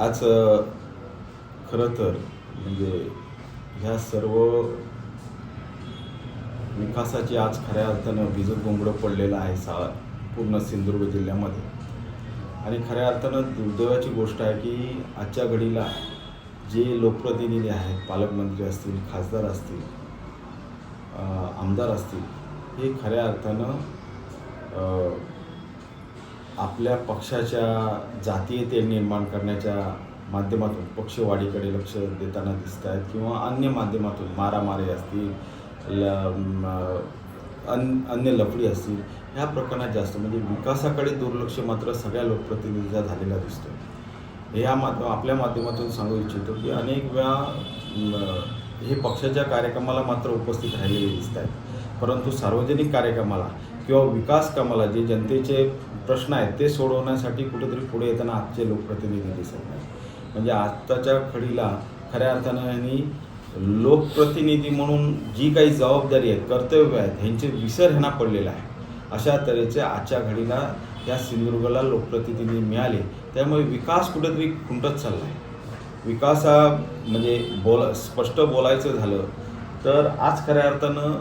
आज खरं तर म्हणजे ह्या सर्व विकासाची आज खऱ्या अर्थानं भिजत गोंगडं पडलेलं आहे सा पूर्ण सिंधुदुर्ग जिल्ह्यामध्ये. आणि खऱ्या अर्थानं दुर्दैवाची गोष्ट आहे की आजच्या घडीला जे लोकप्रतिनिधी आहेत पालकमंत्री असतील खासदार असतील आमदार असतील हे खऱ्या अर्थानं आपल्या पक्षाच्या जातीयते निर्माण करण्याच्या माध्यमातून पक्षवाढीकडे लक्ष देताना दिसत आहेत किंवा अन्य माध्यमातून मारामारी असतील ल अन अन्य लफडी असतील ह्या प्रकरणात जास्त म्हणजे विकासाकडे दुर्लक्ष मात्र सगळ्या लोकप्रतिनिधीचा झालेला दिसतो ह्या माध्यम आपल्या माध्यमातून सांगू इच्छितो की अनेक वेळा हे पक्षाच्या कार्यक्रमाला मात्र उपस्थित राहिलेले दिसत आहेत. परंतु सार्वजनिक कार्यक्रमाला किंवा विकास कामाला जे जनतेचे प्रश्न आहेत ते सोडवण्यासाठी कुठेतरी पुढे येताना आजचे लोकप्रतिनिधी दिसत नाही म्हणजे आत्ताच्या घडीला खऱ्या अर्थानं यांनी लोकप्रतिनिधी म्हणून जी काही जबाबदारी आहेत कर्तव्य आहेत ह्यांचे विसर ह्यांना पडलेला आहे. अशा तऱ्हेचे आजच्या घडीला या सिंधुदुर्गला लोकप्रतिनिधी मिळाले. त्यामुळे विकास कुठेतरी खुंटत चालला आहे विकास हा म्हणजे बोला स्पष्ट बोलायचं झालं तर आज खऱ्या अर्थानं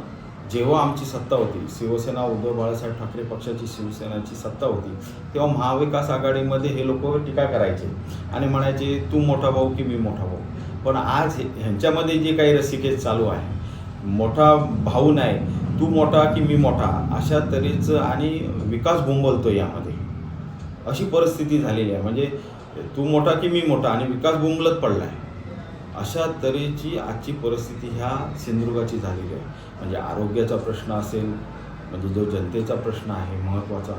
जेव्हा आमची सत्ता होती शिवसेना उद्धव बाळासाहेब ठाकरे पक्षाची शिवसेनाची सत्ता होती तेव्हा महाविकास आघाडीमध्ये हे लोक टीका करायचे आणि म्हणायचे तू मोठा भाऊ की मी मोठा भाऊ? पण आज ह्यांच्यामध्ये जे काही रसिकेत चालू आहे मोठा भाऊ नाही तू मोठा की मी मोठा? अशा तऱ्हेचं आणि विकास बोंबलतो यामध्ये. अशी परिस्थिती झालेली आहे. म्हणजे तू मोठा की मी मोठा? आणि विकास बोंबलत पडला आहे अशा तऱ्हेची आजची परिस्थिती ह्या सिंधुदुर्गाची झालेली आहे. म्हणजे आरोग्याचा प्रश्न असेल म्हणजे जो जनतेचा प्रश्न आहे महत्त्वाचा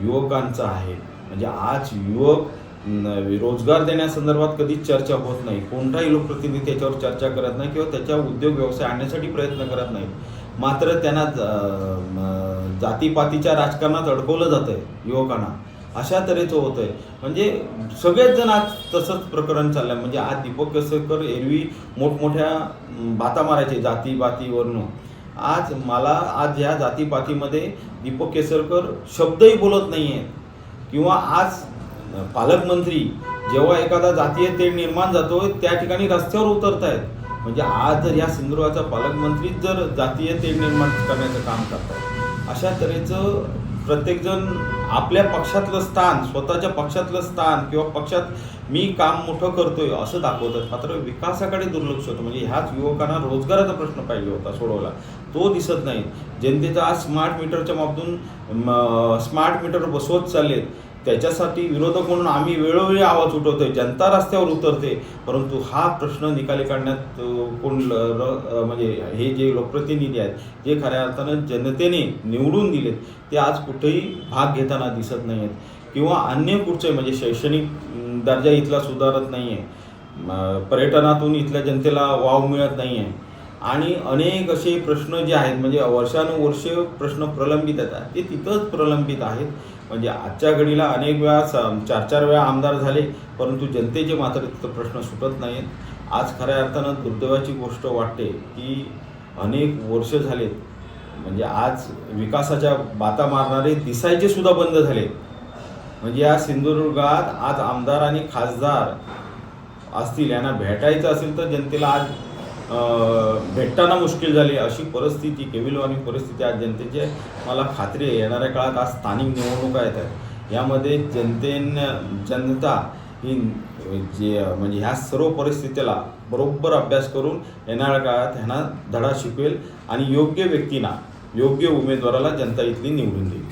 युवकांचा आहे. म्हणजे आज युवक रोजगार देण्यासंदर्भात कधीच चर्चा होत नाही. कोणताही लोकप्रतिनिधी त्याच्यावर चर्चा करत नाही किंवा त्याच्या उद्योग व्यवसाय आणण्यासाठी प्रयत्न करत नाही. मात्र त्यांना जातीपातीच्या राजकारणात अडकवलं जातं आहे युवकांना. अशा तऱ्हेचं होतं आहे म्हणजे सगळेच जण आज तसंच प्रकरण चाललं आहे म्हणजे आज दीपक केसरकर एरवी मोठमोठ्या बाता मारायचे जाती बातीवरनं आज मला आज या जातीपातीमध्ये दीपक केसरकर शब्दही बोलत नाही आहेत किंवा आज पालकमंत्री जेव्हा एखादा जातीय तेढ निर्माण जातो त्या ठिकाणी रस्त्यावर उतरत आहेत म्हणजे आज जर या सिंधुदुर्गाचा पालकमंत्रीच जर जातीय तेढ निर्माण करण्याचं काम करतात अशा तऱ्हेचं प्रत्येकजण आपल्या पक्षातलं स्थान स्वतःच्या पक्षातलं स्थान किंवा पक्षात मी काम मोठं करतोय असं दाखवतात. मात्र विकासाकडे दुर्लक्ष होतं. म्हणजे ह्याच युवकांना रोजगाराचा प्रश्न पाहिजे होता सोडवला तो दिसत नाही. जनतेचा आज स्मार्ट मीटरच्या माध्यमातून स्मार्ट मीटर बसवत चाललेत. त्याच्यासाठी विरोधक म्हणून आम्ही वेळोवेळी आवाज उठवतोय जनता रस्त्यावर उतरते. परंतु हा प्रश्न निकाली काढण्यात कोण ल- र- म्हणजे हे जे लोकप्रतिनिधी आहेत जे खऱ्या अर्थानं जनतेने निवडून दिलेत ते आज कुठेही भाग घेताना दिसत नाही आहेत किंवा अन्य कुठचे म्हणजे शैक्षणिक दर्जा इथला सुधारत नाही आहे पर्यटनातून इथल्या जनतेला वाव मिळत नाही आहे आणि अनेक असे प्रश्न जे आहेत म्हणजे वर्षानुवर्ष प्रश्न प्रलंबित आहेत ते तिथंच प्रलंबित आहेत. म्हणजे आजच्या घडीला अनेक वेळा चार चार वेळा आमदार झाले परंतु जनतेचे मात्र तिथं प्रश्न सुटत नाहीत. आज खऱ्या अर्थानं दुर्दैवाची गोष्ट वाटते की अनेक वर्ष झालेत. म्हणजे आज विकासाच्या बाता मारणारे दिसायचे सुद्धा बंद झाले म्हणजे या सिंधुदुर्गात आज आमदार आणि खासदार असतील यांना भेटायचं असेल तर जनतेला आज भेटताना मुश्किल झाली. अशी परिस्थिती केविलवानी परिस्थिती आज जनतेची आहे. मला खात्री आहे येणाऱ्या काळात आज स्थानिक निवडणुका येत आहेत. यामध्ये जनतेनं जनता ही जे म्हणजे ह्या सर्व परिस्थितीला बरोबर अभ्यास करून येणाऱ्या काळात ह्यांना धडा शिकवेल आणि योग्य व्यक्तींना योग्य उमेदवाराला जनता इथली निवडून देईल.